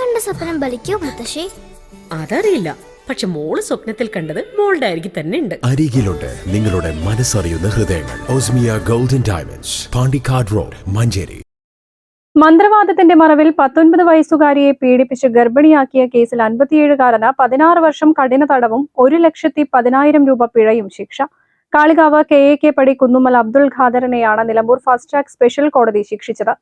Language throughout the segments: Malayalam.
കണ്ട സ്വപ്നം ബലിക്കോ മുത്തശ്ശി? അതറിയില്ല. പക്ഷെ മോൾ സ്വപ്നത്തിൽ കണ്ടത് മോളുടെ അരികിൽ തന്നെ ഉണ്ട്. അരികിലുണ്ട് നിങ്ങളുടെ മനസ്സറിയുന്ന ഹൃദയങ്ങൾ. Osmiya golden diamonds Pandikkad road Manjeri. മന്ത്രവാദത്തിന്റെ മറവിൽ പത്തൊൻപത് വയസ്സുകാരിയെ പീഡിപ്പിച്ച് ഗർഭിണിയാക്കിയ കേസിൽ അൻപത്തിയേഴുകാരന് പതിനാറ് വർഷം കഠിന തടവും ഒരു ലക്ഷത്തി പതിനായിരം രൂപ പിഴയും ശിക്ഷ. Kalikavu K A K Padi Kunnummal Abdul ഖാദറിനെയാണ് Nilambur fast track special കോടതി ശിക്ഷിച്ചത്.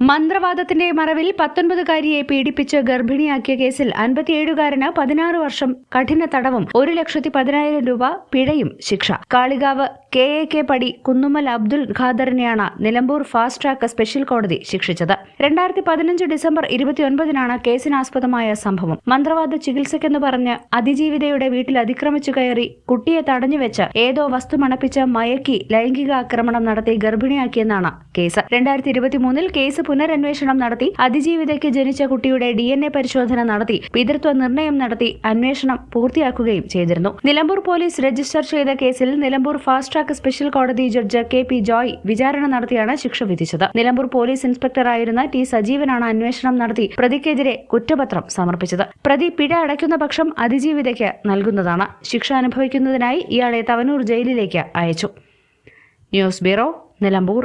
മന്ത്രവാദത്തിന്റെ മറവിൽ പത്തൊൻപതുകാരിയെ പീഡിപ്പിച്ച് ഗർഭിണിയാക്കിയ കേസിൽ അൻപത്തിയേഴുകാരന് പതിനാറ് വർഷം കഠിന തടവും ഒരു ലക്ഷത്തി പതിനായിരം രൂപ പിഴയും ശിക്ഷ. Kalikavu K A K Padi Kunnummal Abdul ഖാദറിനെയാണ് Nilambur fast track special കോടതി ശിക്ഷിച്ചത്. രണ്ടായിരത്തി പതിനഞ്ച് ഡിസംബർ ഇരുപത്തിയൊൻപതിനാണ് കേസിനാസ്പദമായ സംഭവം. മന്ത്രവാദ ചികിത്സയ്ക്കെന്ന് പറഞ്ഞ് അതിജീവിതയുടെ വീട്ടിൽ അതിക്രമിച്ചു കയറി കുട്ടിയെ തടഞ്ഞുവെച്ച് ഏതോ വസ്തു മണപ്പിച്ച് മയക്കി ലൈംഗിക ആക്രമണം നടത്തി ഗർഭിണിയാക്കിയെന്നാണ് കേസ്. രണ്ടായിരത്തി ഇരുപത്തി മൂന്നിൽ കേസ് പുനരന്വേഷണം നടത്തി അതിജീവിതയ്ക്ക് ജനിച്ച കുട്ടിയുടെ ഡി എൻ എ പരിശോധന നടത്തി പിതൃത്വ നിർണയം നടത്തി അന്വേഷണം പൂർത്തിയാക്കുകയും ചെയ്തിരുന്നു. നിലമ്പൂർ പോലീസ് രജിസ്റ്റർ ചെയ്ത കേസിൽ നിലമ്പൂർ ഫാസ്റ്റ് ട്രാക്ക് സ്പെഷ്യൽ കോടതി ജഡ്ജ് കെ പി ജോയ് വിചാരണ നടത്തിയാണ് ശിക്ഷ വിധിച്ചത്. നിലമ്പൂർ പോലീസ് ഇൻസ്പെക്ടറായിരുന്ന ടി സജീവനാണ് അന്വേഷണം നടത്തി പ്രതിക്കെതിരെ കുറ്റപത്രം സമർപ്പിച്ചത്. പ്രതി പിഴ അടയ്ക്കുന്ന പക്ഷം അതിജീവിതയ്ക്ക് നൽകുന്നതാണ്. ശിക്ഷ അനുഭവിക്കുന്നതിനായി ഇയാളെ തവനൂർ ജയിലിലേക്ക് അയച്ചു. News bureau Nilambur.